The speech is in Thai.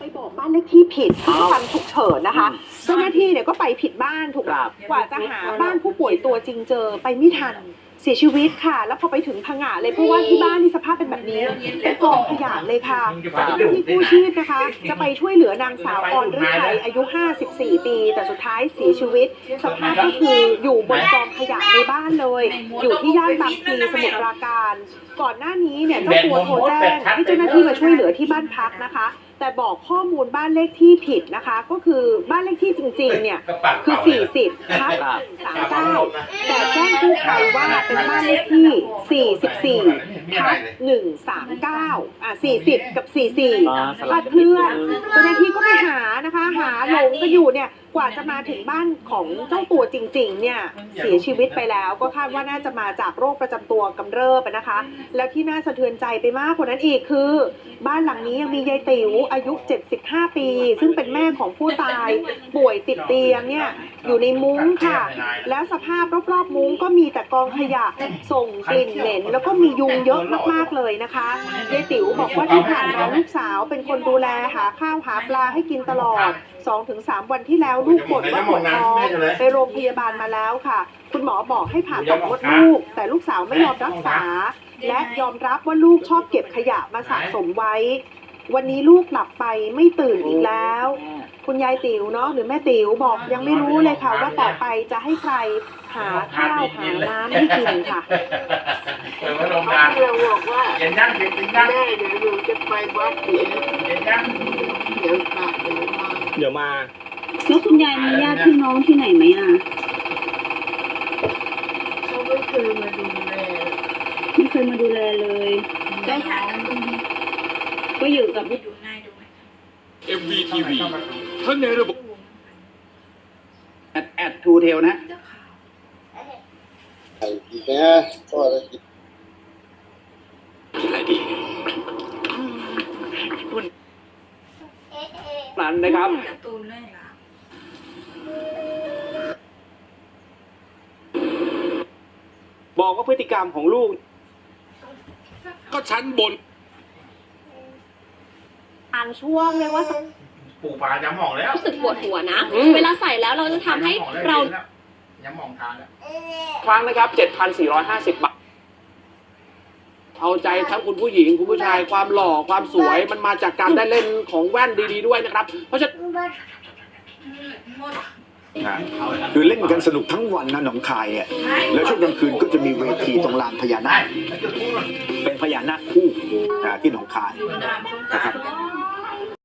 ไปบอกบ้านเลขที่ผิดที่ทันฉุกเฉินนะคะอืมเจ้าหน้าที่เนี่ยก็ไปผิดบ้านถูกไหมครับกว่าจะหาบ้านผู้ป่วยตัวจริงเจอไปไม่ทันเสียชีวิตค่ะ แล้วพอไปถึงพังงาเลยเพราะว่าที่บ้านนี่สภาพเป็นแบบนี้เป็นกองขยะเลยค่ะเจ้าหน้าที่กู้ชีพนะคะ จะไปช่วยเหลือนางสาวออนฤทัยอายุ 54 ปี แต่สุดท้ายเสียชีวิต สภาพก็คืออยู่บนกองขยะในบ้านเลย อยู่ที่ย่านบางพลีสมุทรปราการ ก่อนหน้านี้เนี่ยเจ้าตัวโทรแจ้งให้เจ้าหน้าที่มาช่วยเหลือที่บ้านพักนะคะ แต่บอกข้อมูลบ้านเลขที่ผิดนะคะ ก็คือบ้านเลขที่จริงๆ เนี่ย คือ 40ทับครับ39แต่แจ้งกู้ภัยว่าเป็นบ้านเลขที่ 44ทับ139อะ40 กับ 44อ่าสคลัลาบดเคลื่อนเจ้าหน้าที่ก็ไปหานะคะ หาหลงกันอยู่เนี่ยกว่าจะมาถึงบ้านของเจ้าตัวจริง ๆ เนี่ยเสียชีวิตไปแล้วก็คาดว่าน่าจะมาจากโรคประจำตัวกำเริบอะนะคะ แล้วที่น่าสะเทือนใจไปมากกว่านั้นอีกคือ บ้านหลังนี้ยังมียายติ๋วอายุ 75 ปี ซึ่งเป็นแม่ของผู้ตายป่วยติดเตียงเนี่ยอยู่ในมุ้งค่ะ แล้วสภาพรอบๆมุ้งก็มีแต่กองขยะส่งกลิ่นเหม็น แล้วก็มียุงเยอะมากๆเลยนะคะยายติ๋วบอกว่าที่ผ่านมาลูกสาวเป็นคนดูแลหาข้าวหาปลาให้กินตลอด 2-3 วันที่แล้วลูกบ่นว่าปวดท้องไปโรงพยาบาลมาแล้วค่ะ คุณหมอบอกให้ผ่าตัดมดลูก แต่ลูกสาวไม่ยอมรักษา และยอมรับว่าลูกชอบเก็บขยะมาสะสมไว้ วันนี้ลูกหลับไปไม่ตื่นอีกแล้ว คุณยายติ๋วเนาะหรือแม่ติ๋วบอกยังไม่รู้เลยค่ะว่าต่อไปจะให้ใครหาข้าวหาน้ำให้กินค่ะเปิดไว้โรงงานเราบอกว่าเย็นยังเย็นยังแม่เดี๋ยวหนูจะไปวัดเดี๋ยวเย็นยังเดี๋ยวกลับเดี๋ยวมาเดี๋ยวมาแล้วคุณยายมีญาติพี่น้องที่ไหนไหมอะเขาไม่เคยมาดูแลไม่เคยมาดูแลเลยก็ ก็อยู่กับ MVTV ทั้งในระบบแอดแอดทูเทลนะไอ้แกพ่อจะกินอะไรดีนั้นนะครับบอกว่าพฤติกรรมของลูก ก็ชั้นบน บางช่วงเรียกว่าปลูกปลาย้ำหมองแล้วรู้สึกปวดหัวนะ อืม เวลาใส่แล้วเราจะทำให้เรา ย้ำหมองทานแล้ว ครั้งนะครับ 7,450 บาท เอาใจทั้งคุณผู้หญิง คุณผู้ชาย ความหล่อ ความสวย มันมาจากการได้เล่นของแว่นดีๆด้วยนะครับ เพราะฉะนั้นคือเล่นกันสนุกทั้งวันนะหนองคายเนี่ยแล้วช่วงกลางคืนก็จะมีเวทีตรงลานพญานาคเป็นพญานาคคู่นะที่หนองคายนะครับ